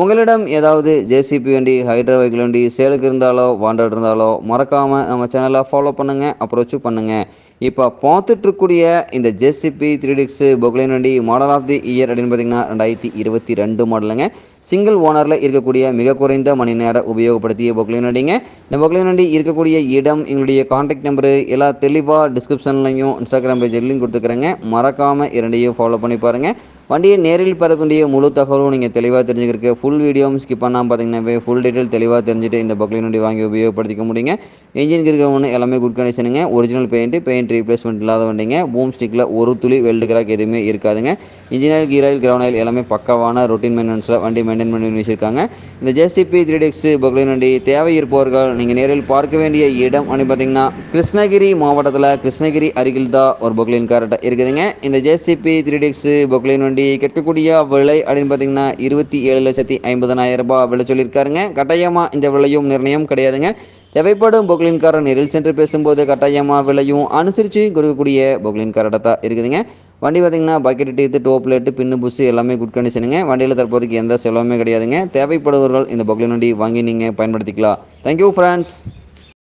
உங்களிடம் ஏதாவது ஜேசிபி வண்டி ஹைட்ரா வெஹிக்கிள் வண்டி சேலுக்கு இருந்தாலோ வாண்டட் இருந்தாலோ மறக்காமல் நம்ம சேனலை ஃபாலோ பண்ணுங்கள் அப்ரோச்சும் பண்ணுங்கள் இப்போ பார்த்துட்ருக்கூடிய இந்த ஜேசிபி த்ரீ டிக்ஸு பொக்லைன் வண்டி மாடல் ஆஃப் தி இயர் அப்படின்னு பார்த்தீங்கன்னா ரெண்டாயிரத்தி இருபத்தி ரெண்டு மாடலுங்க சிங்கிள் ஓனரில் இருக்கக்கூடிய மிக குறைந்த மணி நேரம் உபயோகப்படுத்திய பொக்லைன் வண்டிங்க. இந்த பொக்லைன் வண்டி இருக்கக்கூடிய இடம் எங்களுடைய காண்டாக்ட் நம்பரு எல்லா தெளிவாக டிஸ்கிரிப்ஷன்லையும் இன்ஸ்டாகிராம் பேஜ்லையும் கொடுத்துக்கிறேங்க. மறக்காமல் இரண்டையும் ஃபாலோ பண்ணி பாருங்கள் வண்டியை நேரில் பெறக்கூடிய முழு தகவலும் நீங்கள் தெளிவாக தெரிஞ்சுக்கிறக்கு ஃபுல் வீடியோவும் ஸ்கிப் பண்ணாமல் பார்த்தீங்கன்னா ஃபுல் டீட்டெயில் தெளிவாக தெரிஞ்சுட்டு இந்த பக்லின் வண்டி வாங்கி உபயோகப்படுத்திக்க முடியுங்க. இன்ஜின் இருக்க ஒன்று எல்லாமே குட் கண்டிஷனுங்க ஒரிஜினல் பெயிண்ட் பெயிண்ட் ரீப்ளேஸ்மெண்ட் இல்லாத வண்டிங்க. பூம் ஸ்டிக்கில் ஒரு துளி வெல்டு கிராக் எதுவுமே இருக்காதுங்க. இன்ஜினியல் gear oil gear ground oil எல்லாமே பக்கவான ரொட்டீன் மெயின்டெனன்ஸில் வண்டி மெயின்டைன் பண்ணி வச்சிருக்காங்க. இந்த ஜேசிபி த்ரீ டெக்ஸ் பக்லின் வண்டி தேவை இருப்பவர்கள் நீங்கள் நேரில் பார்க்க வேண்டிய இடம் அப்படின்னு பார்த்தீங்கன்னா கிருஷ்ணகிரி மாவட்டத்தில் கிருஷ்ணகிரி அருகில் தான் ஒரு பொக்லின் கார்ட்ட இருக்குதுங்க. இந்த ஜேசிபி த்ரீ டெக்ஸ் பொக்லின் வண்டி கேட்கக்கூடிய விலை அப்படின்னு பார்த்தீங்கன்னா இருபத்தி ஏழு லட்சத்தி ஐம்பதனாயிரம் ரூபாய் விலை சொல்லியிருக்காருங்க. கட்டாயமாக இந்த விலையும் நிர்ணயம் கிடையாதுங்க. தேவைப்படும் பொக்லின்காரன் நேரில் சென்று பேசும்போது கட்டாயமாக விலையும் அனுசரித்து கொடுக்கக்கூடிய பொக்லின்கார்ட்ட தான் இருக்குதுங்க. வண்டி பார்த்திங்கன்னா பக்கெட் டீத்து டோப் லைட்டு பின்னு புஷ் எல்லாமே குட் கண்டிஷனுங்க வண்டியில் தற்போதைக்கு எந்த செலவுமே கிடையாதுங்க. தேவைப்படுபவர்கள் இந்த பொக்லின் வண்டி வாங்கி நீங்கள் பயன்படுத்திக்கலாம். Thank you friends